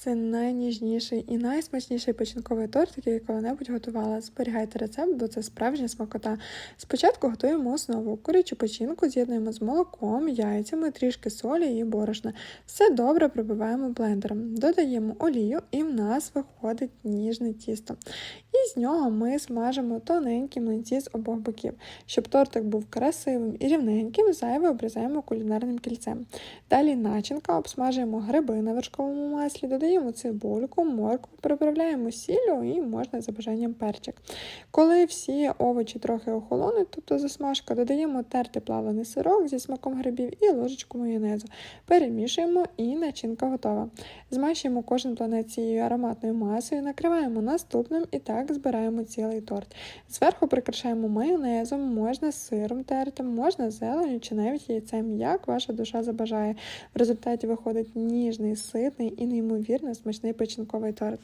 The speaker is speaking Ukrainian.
Це найніжніший і найсмачніший печінковий торт, який я коли-небудь готувала. Зберігайте рецепт, бо це справжня смакота. Спочатку готуємо основу. Курячу печінку з'єднуємо з молоком, яйцями, трішки солі і борошна. Все добре пробиваємо блендером. Додаємо олію, і в нас виходить ніжне тісто. І з нього ми смажимо тоненькі млинці з обох боків. Щоб тортик був красивим і рівненьким, зайве обрізаємо кулінарним кільцем. Далі начинка, обсмажуємо гриби на вершковому маслі, додаємо цибульку, моркву, приправляємо сіллю і можна за бажанням перчик. Коли всі овочі трохи охолонуть, тобто засмажка, додаємо тертий плавлений сирок зі смаком грибів і ложечку майонезу. Перемішуємо і начинка готова. Змащуємо кожен планет цією ароматною масою, накриваємо наступним і так збираємо цілий торт. Зверху прикрашаємо майонезом, можна сиром тертим, можна зеленю чи навіть яйцем, як ваша душа забажає. В результаті виходить ніжний, ситний і неймовірно смачний печінковий торт.